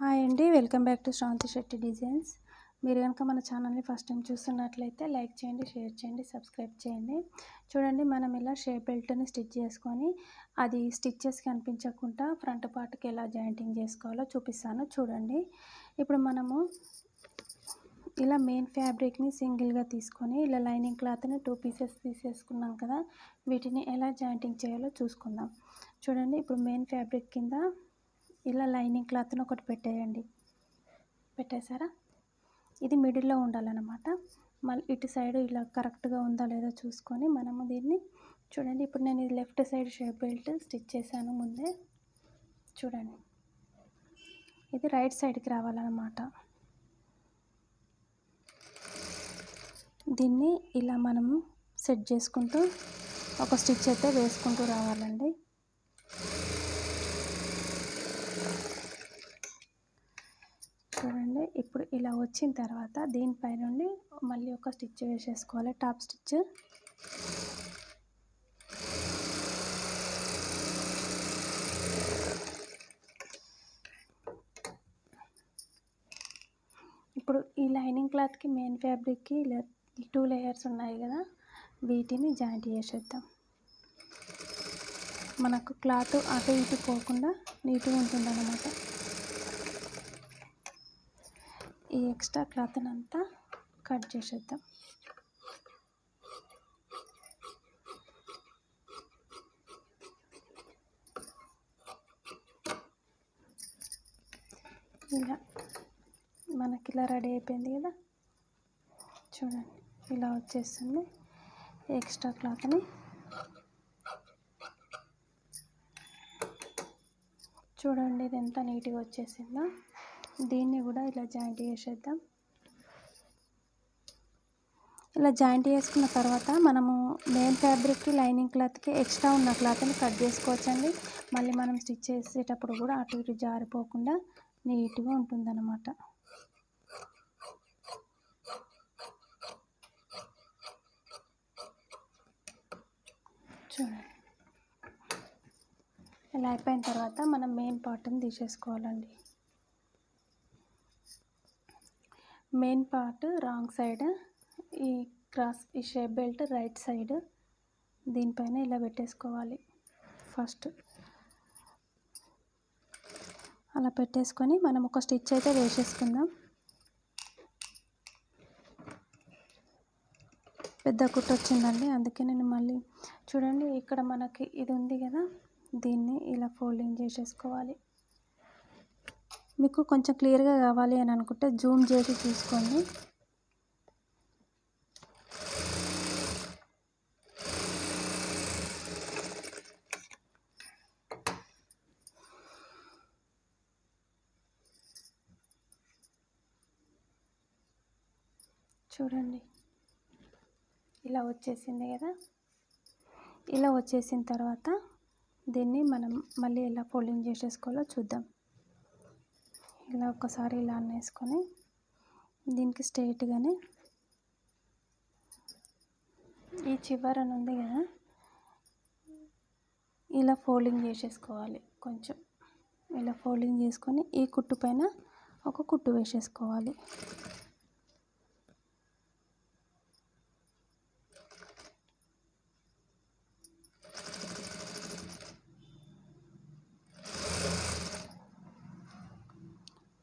Hi అండి. Welcome back to Sravanthi Shetty designs. మీరు కనుక మన ఛానల్ని ఫస్ట్ టైం చూస్తున్నట్లయితే లైక్ చేయండి షేర్ చేయండి సబ్స్క్రైబ్ చేయండి. చూడండి మనం ఇలా షేప్ బెల్ట్ని స్టిచ్ చేసుకొని అది స్టిచ్చెస్ కనిపించకుండా ఫ్రంట్ పార్ట్కి ఎలా జాయింటింగ్ చేసుకోవాలో చూపిస్తాను. చూడండి. ఇప్పుడు మనము ఇలా మెయిన్ ఫ్యాబ్రిక్ని సింగిల్గా తీసుకొని ఇలా లైనింగ్ క్లాత్ని టూ పీసెస్ తీసేసుకున్నాం కదా వీటిని ఎలా జాయింటింగ్ చేయాలో చూసుకుందాం. చూడండి ఇప్పుడు మెయిన్ ఫ్యాబ్రిక్ కింద ఇలా లైనింగ్ క్లాత్ని ఒకటి పెట్టేయండి. పెట్టేశారా? ఇది మిడిల్లో ఉండాలన్నమాట. మళ్ళీ ఇటు సైడ్ ఇలా కరెక్ట్గా ఉందా లేదా చూసుకొని మనము దీన్ని చూడండి. ఇప్పుడు నేను ఇది left side shape belt stitch చేశాను ముందే. చూడండి. ఇది రైట్ సైడ్కి రావాలన్నమాట. దీన్ని ఇలా మనము సెట్ చేసుకుంటూ ఒక స్టిచ్ అయితే వేసుకుంటూ రావాలండి. చూడండి ఇప్పుడు ఇలా వచ్చిన తర్వాత దీనిపై నుండి మళ్ళీ ఒక స్టిచ్ వేసేసుకోవాలి. Top stitch. ఇప్పుడు ఈ లైనింగ్ క్లాత్కి మెయిన్ ఫ్యాబ్రిక్కి టూ లేయర్స్ ఉన్నాయి కదా వీటిని జాయింట్ చేసేద్దాం. మనకు క్లాత్ అటు ఇటు పోకుండా నీట్గా ఉంటుంది అన్నమాట ఈ ఎక్స్ట్రా క్లాత్ని అంతా కట్ చేసేద్దాం. ఇలా మనకి ఇలా రెడీ అయిపోయింది కదా? చూడండి ఇలా వచ్చేస్తుంది ఎక్స్ట్రా క్లాత్ని. చూడండి ఇది ఎంత నీట్గా వచ్చేసిందో. దీన్ని కూడా ఇలా జాయింట్ చేసేద్దాం. ఇలా జాయింట్ చేసుకున్న తర్వాత మనము మెయిన్ ఫ్యాబ్రిక్కి లైనింగ్ క్లాత్కి ఎక్స్ట్రా ఉన్న క్లాత్ని కట్ చేసుకోవచ్చండి. మళ్ళీ మనం స్టిచ్ చేసేటప్పుడు కూడా అటు ఇటు జారిపోకుండా నీట్గా ఉంటుందన్నమాట. చూడండి. ఇలా అయిపోయిన తర్వాత మనం మెయిన్ పార్ట్ని తీసేసుకోవాలండి. మెయిన్ పార్ట్ రాంగ్ సైడ్ ఈ క్రాస్ ఈ షేప్ బెల్ట్ రైట్ సైడ్ దీనిపైన ఇలా పెట్టేసుకోవాలి. ఫస్ట్ అలా పెట్టేసుకొని మనం ఒక స్టిచ్ అయితే వేసేసుకుందాం. పెద్ద కుట్టు వచ్చిందండి అందుకే నేను మళ్ళీ చూడండి ఇక్కడ మనకి ఇది ఉంది కదా దీన్ని ఇలా ఫోల్డింగ్ చేసేసుకోవాలి. మీకు కొంచెం క్లియర్గా కావాలి అని అనుకుంటే జూమ్ చేసి చూసుకోండి. చూడండి. ఇలా వచ్చేసింది కదా? ఇలా వచ్చేసిన తర్వాత దీన్ని మనం మళ్ళీ ఎలా ఫోల్డింగ్ చేసేసుకోవాలో చూద్దాం. ఇలా ఒకసారి ఇలా అన్నేసుకొని దీనికి స్ట్రైట్గానే ఈ చివరన ఉంది కదా ఇలా ఫోల్డింగ్ చేసేసుకోవాలి కొంచెం. ఇలా ఫోల్డింగ్ చేసుకొని ఈ కుట్టు పైన ఒక కుట్టు వేసేసుకోవాలి.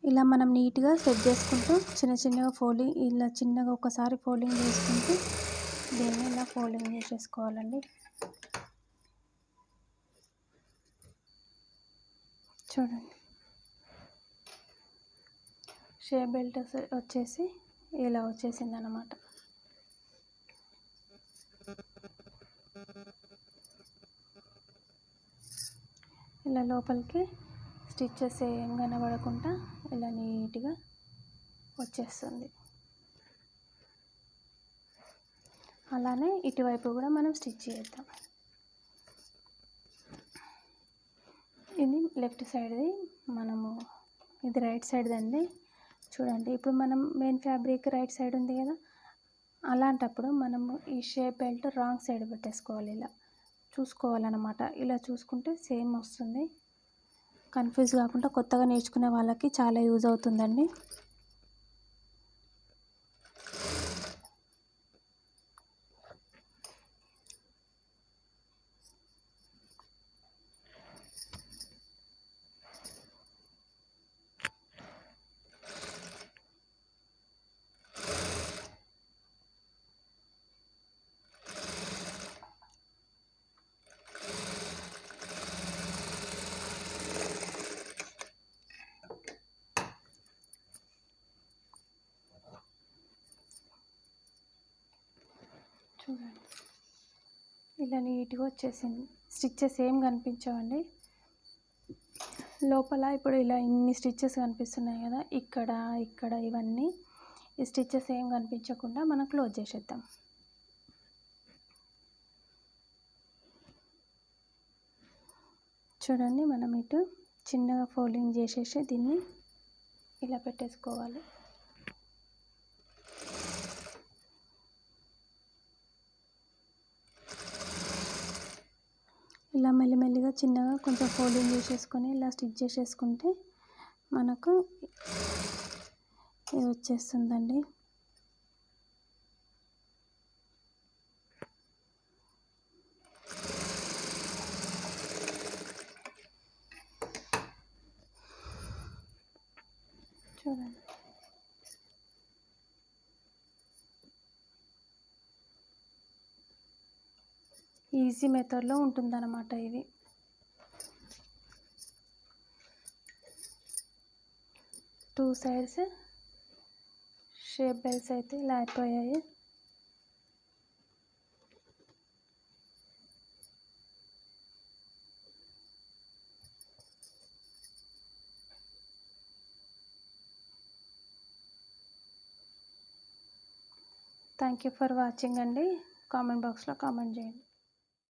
ఇలా మనం నీట్గా సెట్ చేసుకుంటూ చిన్న చిన్నగా ఫోల్డింగ్ ఇలా చిన్నగా ఒకసారి ఫోల్డింగ్ చేసుకుంటూ దీన్ని ఇలా ఫోల్డింగ్ చేసేసుకోవాలండి. చూడండి. షేప్ బెల్ట్ వచ్చేసి ఇలా వచ్చేసింది అన్నమాట ఇలా లోపలికి స్టిచ్చెస్ ఏం కనబడకుండా ఇలా నీట్గా వచ్చేస్తుంది. అలానే ఇటువైపు కూడా మనం స్టిచ్ చేద్దాం. ఇది లెఫ్ట్ సైడ్ది మనము ఇది రైట్ సైడ్ది అండి చూడండి ఇప్పుడు మనం మెయిన్ ఫ్యాబ్రిక్ రైట్ సైడ్ ఉంది కదా అలాంటప్పుడు మనము ఈ షేప్ బెల్ట్ రాంగ్ సైడ్ పెట్టేసుకోవాలి ఇలా. చూసుకోవాలన్నమాట. ఇలా చూసుకుంటే సేమ్ వస్తుంది. కన్ఫ్యూజ్ కాకుండా కొత్తగా నేర్చుకునే వాళ్ళకి చాలా యూజ్ అవుతుందండి. చూడండి. ఇలా నీట్గా వచ్చేసింది. స్టిచ్చెస్ ఏం కనిపించవండి. లోపల ఇప్పుడు ఇలా ఇన్ని స్టిచ్చెస్ కనిపిస్తున్నాయి కదా ఇక్కడ ఇక్కడ ఇవన్నీ. ఈ స్టిచ్చెస్ ఏం కనిపించకుండా మనం క్లోజ్ చేసేద్దాం. చూడండి మనం ఇటు చిన్నగా ఫోల్డింగ్ చేసేసి దీన్ని ఇలా పెట్టేసుకోవాలి. ఇలా మెల్లిమెల్లిగా చిన్నగా కొంచెం ఫోల్డింగ్ చేసేసుకొని ఇలా స్టిచ్ చేసేసుకుంటే మనకు ఇది వచ్చేస్తుందండి. చూడండి. ఈజీ మెథడ్లో ఉంటుందన్నమాట ఇది. టూ సైడ్స్ షేప్ బెల్ట్స్ అయితే ఇలా అయిపోయాయి. థ్యాంక్ యూ ఫర్ వాచింగ్ అండి. కామెంట్ బాక్స్లో కామెంట్ చేయండి.